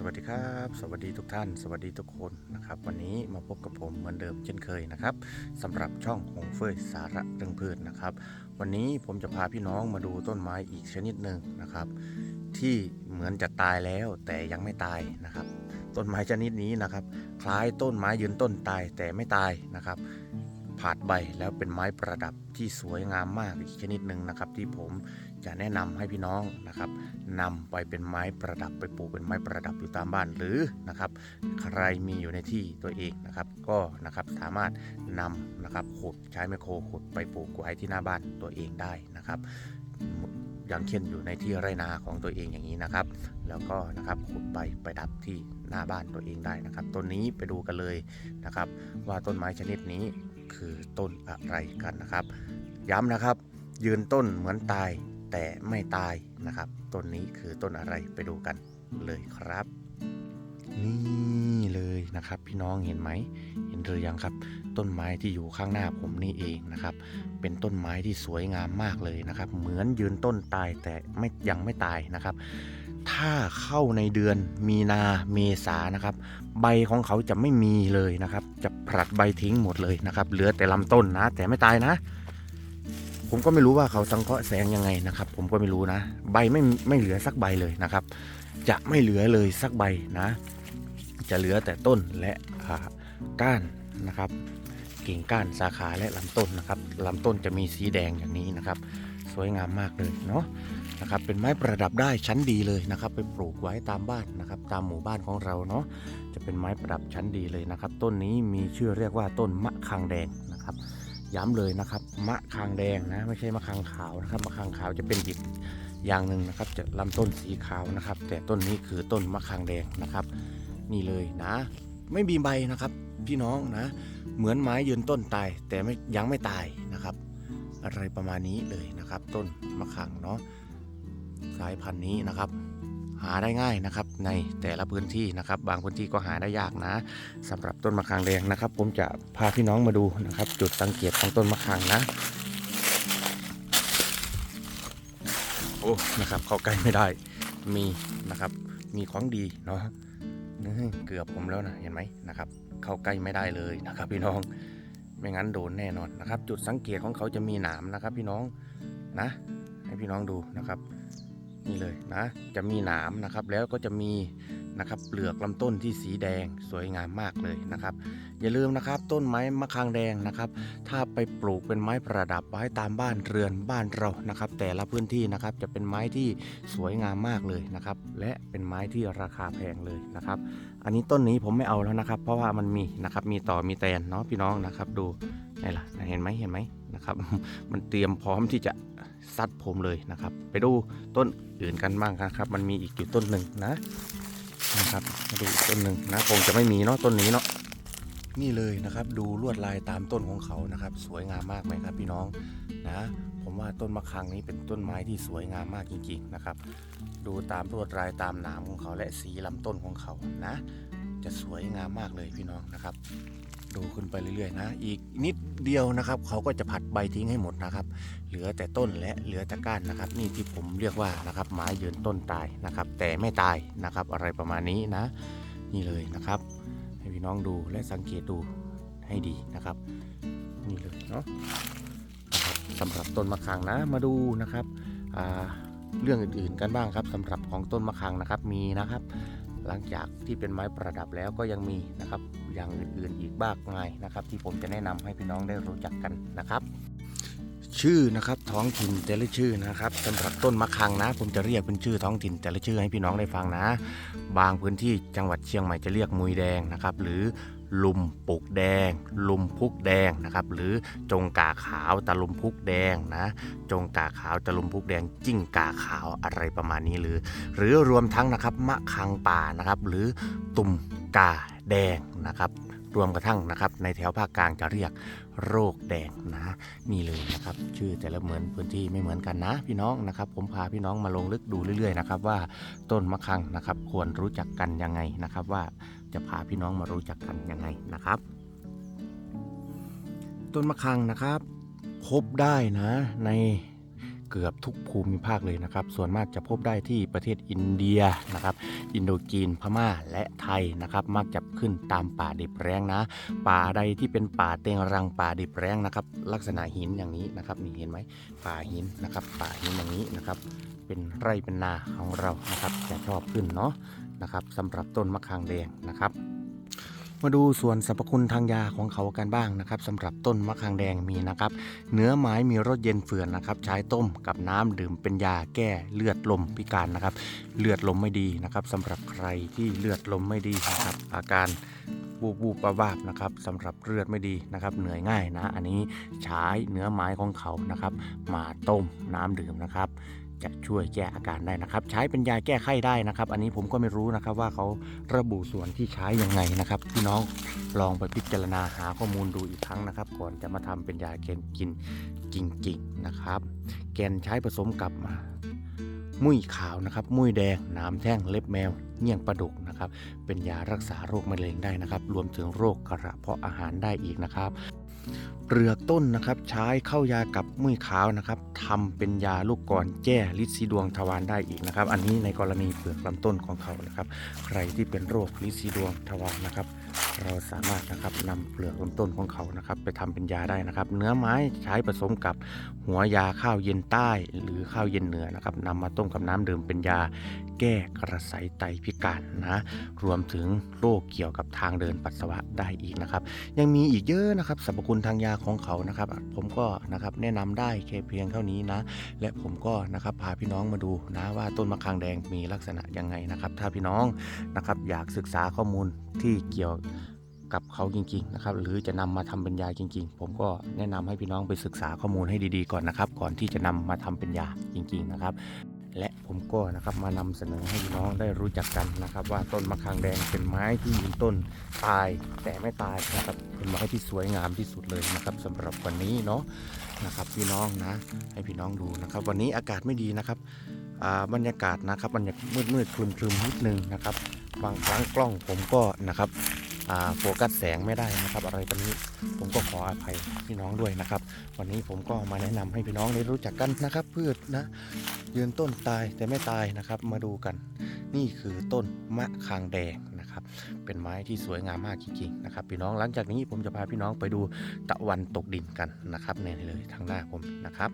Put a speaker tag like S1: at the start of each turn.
S1: สวัสดีครับ สวัสดีทุกท่าน สวัสดีทุกคนนะครับ วันนี้มาพบกับผมเหมือนเดิมเช่นเคยนะครับสำหรับช่องหงเฟยสาระเรื่องพืชนะครับ วันนี้ผมจะพาพี่น้องมาดูต้นไม้อีกชนิดหนึ่งนะครับ ที่เหมือนจะตายแล้วแต่ยังไม่ตายนะครับ ต้นไม้ชนิดนี้นะครับ คล้ายต้นไม้ยืนต้นตายแต่ไม่ตายนะครับ ผาดใบแล้วเป็นไม้ประดับที่สวยงามมากอีกชนิดหนึ่งนะครับ ที่ผมจะแนะนำให้พี่น้องนะครับนำไปเป็นไม้ประดับไปปลูกเป็นไม้ประดับอยู่ตามบ้านหรือนะครับใครมีอยู่ในที่ตัวเองนะครับ ก็นะครับสามารถนำนะครับขุดใช้ไมโครขุดไปปลูกไว้ที่หน้าบ้านตัวเองได้นะครับอย่างเช่นอยู่ในที่ไรนาของตัวเองอย่างนี้นะครับ แล้วก็นะครับขุดไปปดับที่หน้าบ้านตัวเองได้นะครับ ต้นนี้ไปดูกันเลยนะครับ ว่าต้นไม้ชนิดนี้ คือต้นอะไรกันนะครับ ย้ำนะครับ ยืนต้นเหมือนตายแต่ไม่ตายนะครับต้นนี้คือต้นอะไรไปดูกันเลยครับ นี่เลยนะครับพี่น้องเห็นไหมเห็นหรือยังครับ ต้นไม้ที่อยู่ข้างหน้าผมนี่เองนะครับ เป็นต้นไม้ที่สวยงามมากเลยนะครับ เหมือนยืนต้นตายแต่ไม่ยังไม่ตายนะครับ ถ้าเข้าในเดือนมีนาเมษานะครับ ใบของเขาจะไม่มีเลยนะครับ จะผลัดใบทิ้งหมดเลยนะครับ เหลือแต่ลำต้นนะ แต่ไม่ตายนะ ผมก็ไม่รู้ว่าเขาสังเคราะห์แสงยังไงนะครับ ผมก็ไม่รู้นะ ใบไม่ไม่เหลือสักใบเลยนะครับ จะไม่เหลือเลยสักใบนะ จะเหลือแต่ต้นและก้านนะครับกิ่งก้านสาขาและลำต้นนะครับลำต้นจะมีสีแดงอย่างนี้นะครับ สวยงามมากเลยเนาะ นะครับเป็นไม้ประดับได้ชั้นดีเลยนะครับ ไปปลูกไว้ตามบ้านนะครับ ตามหมู่บ้านของเราเนาะจะเป็นไม้ประดับชั้นดีเลยนะครับ ต้นนี้มีชื่อเรียกว่าต้นมะคางแดงนะครับ ย้ำเลยนะครับ มะคางแดงนะไม่ใช่มะคางขาวนะครับมะคางขาวจะเป็นอีกอย่างหนึ่งนะครับ จะลำต้นสีขาวนะครับ แต่ต้นนี้คือต้นมะคางแดงนะครับ นี่เลยนะ ไม่มีใบนะครับ พี่น้องนะ เหมือนไม้ยืนต้นตาย แต่ไม่ยังไม่ตายนะครับ อะไรประมาณนี้เลยนะครับ ต้นมะขังเนาะ สายพันธุ์นี้นะครับ หาได้ง่ายนะครับ ในแต่ละพื้นที่นะครับ บางพื้นที่ก็หาได้ยากนะสำหรับต้นมะขามแดงนะครับ ผมจะพาพี่น้องมาดูนะครับ จุดสังเกตของต้นมะขามนะโอ้นะครับเข้าใกล้ไม่ได้มีนะครับ มีของดีเนาะนี่เกือบผมแล้วนะเห็นไหมนะครับ เข้าใกล้ไม่ได้เลยนะครับ พี่น้องไม่งั้นโดนแน่นอนนะครับ จุดสังเกตของเขาจะมีหนามนะครับ พี่น้องนะ ให้พี่น้องดูนะครับ นี่เลยนะ จะมีหนามนะครับ แล้วก็จะมี นะครับเปลือกลำต้นที่สีแดงสวยงามมากเลยนะครับ อย่าลืมนะครับต้นไม้มะขางแดงนะครับ ถ้าไปปลูกเป็นไม้ประดับไว้ตามบ้านเรือนบ้านเรานะครับ แต่ละพื้นที่นะครับจะเป็นไม้ที่สวยงามมากเลยนะครับ และเป็นไม้ที่ราคาแพงเลยนะครับ อันนี้ต้นนี้ผมไม่เอาแล้วนะครับ เพราะว่ามันมีนะครับมีต่อมีแตนเนาะพี่น้องนะครับดูนี่ล่ะเห็นไหมเห็นไหมนะครับ มันเตรียมพร้อมที่จะซัดผมเลยนะครับ ไปดูต้นอื่นกันบ้างครับ มันมีอีกอยู่ต้นหนึ่งนะ นะครับมาดูต้นหนึ่งนะคงจะไม่มีเนาะต้นนี้เนาะนี่เลยนะครับ ดูลวดลายตามต้นของเขานะครับ สวยงามมากไหมครับ พี่น้องนะ ผมว่าต้นมะขังนี้เป็นต้นไม้ที่สวยงามมากจริง ๆนะครับ ดูตามลวดลายตามหนามของเขาและสีลำต้นของเขานะ จะสวยงามมากเลยพี่น้องนะครับ ดูขึ้นไปเรื่อยๆนะ อีกนิดเดียวนะครับ เขาก็จะผัดใบทิ้งให้หมดนะครับ เหลือแต่ต้นและเหลือแต่ก้านนะครับ นี่ที่ผมเรียกว่านะครับไม้ยืนต้นตายนะครับ แต่ไม่ตายนะครับ อะไรประมาณนี้นะ นี่เลยนะครับ ให้พี่น้องดูและสังเกตดูให้ดีนะครับ นี่เลยเนาะนะครับสำหรับต้นมะขามนะมาดูนะครับเรื่องอื่นๆกันบ้างครับสำหรับของต้นมะขามนะครับมีนะครับ หลังจากที่เป็นไม้ประดับแล้วก็ยังมีนะครับอย่างอื่นๆอีกมากมายนะครับ ที่ผมจะแนะนำให้พี่น้องได้รู้จักกันนะครับ ชื่อนะครับท้องถิ่นแต่ละชื่อนะครับสำหรับต้นมะขังนะ ผมจะเรียกเป็นชื่อท้องถิ่นแต่ละชื่อให้พี่น้องได้ฟังนะ บางพื้นที่จังหวัดเชียงใหม่จะเรียกมุยแดงนะครับ หรือลุมปุกแดง ลุมพุกแดงนะครับ หรือจงกาขาวตะลุมพุกแดงนะ จงกาขาวตะลุมพุกแดง จิ้งกาขาวอะไรประมาณนี้หรือ หรือรวมทั้งนะครับมะคังป่านะครับ หรือตุ่มกาแดงนะครับ รวมกระทั่งนะครับ ในแถวภาคกลางจะเรียกโรคแดงนะนี่เลยนะครับ ชื่อแต่ละเหมือนพื้นที่ไม่เหมือนกันนะ พี่น้องนะครับ ผมพาพี่น้องมาลงลึกดูเรื่อยๆนะครับว่าต้นมะคังนะครับ ควรรู้จักกันยังไงนะครับ ว่าจะพาพี่น้องมารู้จักกันยังไงนะครับ ต้นมะคังนะครับพบได้นะใน เกือบทุกภูมิภาคเลยนะครับ ส่วนมากจะพบได้ที่ประเทศอินเดียนะครับ อินโดจีน พม่า และไทยนะครับ มักจะขึ้นตามป่าดิบแรงนะ ป่าใดที่เป็นป่าเต็งรังป่าดิบแรงนะครับ ลักษณะหินอย่างนี้นะครับนี่เห็นไหมป่าหินนะครับ ป่าหินอย่างนี้นะครับ เป็นไร่เป็นนาของเรานะครับจะชอบขึ้นเนาะนะครับสำหรับต้นมะขามแดงนะครับ มาดูส่วนสรรพคุณทางยาของเขากันบ้างนะครับสำหรับต้นมะขามแดงมีนะครับ เนื้อไม้มีรสเย็นเฟื่อนนะครับ ใช้ต้มกับน้ำดื่มเป็นยาแก้เลือดลมพิการนะครับ เลือดลมไม่ดีนะครับสำหรับใครที่เลือดลมไม่ดีนะครับ อาการบูบบูบวาบาบนะครับสำหรับเลือดไม่ดีนะครับ เหนื่อยง่ายนะ อันนี้ใช้เนื้อไม้ของเขานะครับ มาต้มน้ำดื่มนะครับ จะช่วยแก้อาการได้นะครับ ใช้เป็นยาแก้ไข้ได้นะครับ อันนี้ผมก็ไม่รู้นะครับว่าเขาระบุส่วนที่ใช้ยังไงนะครับพี่น้องลองไปพิจารณาหาข้อมูลดูอีกครั้งนะครับ ก่อนจะมาทำเป็นยาแกนกินจริงๆนะครับ แกนใช้ผสมกับมุ้ยขาวนะครับ มุ้ยแดงน้ำแท่งเล็บแมวเงี้ยงปลาดุกนะครับ เป็นยารักษาโรคมะเร็งได้นะครับ รวมถึงโรคกระเพาะอาหารได้อีกนะครับ เปลือกต้นนะครับ ใช้เข้ายากับมุ้ยขาวนะครับทำเป็นยาลูกกรแจ้ลิดซีดวงทวารได้อีกนะครับ อันนี้ในกรณีเปลือกลำต้นของเขานะครับ ใครที่เป็นโรคลิดซีดวงทวารนะครับ เราสามารถนะครับนำเปลือกลำต้นของเขานะครับ ไปทำเป็นยาได้นะครับ เนื้อไม้ใช้ผสมกับหัวยาข้าวเย็นใต้ หรือข้าวเย็นเหนือนะครับนำมาต้มกับน้ำดื่มเป็นยา แก้กระสายไตพิการนะ รวมถึงโรคเกี่ยวกับทางเดินปัสสาวะได้อีกนะครับ ยังมีอีกเยอะนะครับสรรพคุณทางยาของเขานะครับ ผมก็นะครับแนะนำได้แค่เพียงเท่านี้นะ และผมก็นะครับพาพี่น้องมาดูนะว่าต้นมะขามแดงมีลักษณะยังไงนะครับ ถ้าพี่น้องนะครับอยากศึกษาข้อมูลที่เกี่ยวกับเขาจริงๆนะครับหรือจะนำมาทำเป็นยาจริง ๆ ผมก็แนะนำให้พี่น้องไปศึกษาข้อมูลให้ดีๆก่อนนะครับ ก่อนที่จะนำมาทำเป็นยาจริง ๆนะครับ ผมก็นะครับมานำเสนอให้พี่น้องได้รู้จักกันนะครับ ว่าต้นมะขามแดงเป็นไม้ที่ยืนต้นตายแต่ไม่ตายนะครับเป็นไม้ที่สวยงามที่สุดเลยนะครับสำหรับวันนี้เนาะนะครับพี่น้องนะให้พี่น้องดูนะครับ วันนี้อากาศไม่ดีนะครับบรรยากาศนะครับบรรยากาศมืดมืดๆคลึมคลึมๆนิดนึงนะครับ บางครั้งกล้องผมก็นะครับ โฟกัสแสงไม่ได้นะครับ อะไรแบบนี้ผมก็ขออภัยพี่น้องด้วยนะครับ วันนี้ผมก็มาแนะนำให้พี่น้องได้รู้จักกันนะครับ พืชนะยืนต้นตายแต่ไม่ตายนะครับ มาดูกัน นี่คือต้นมะคางแดงนะครับ เป็นไม้ที่สวยงามมากจริงๆนะครับ พี่น้องหลังจากนี้ผมจะพาพี่น้องไปดูตะวันตกดินกันนะครับนี่เลยทางหน้าผมนะครับ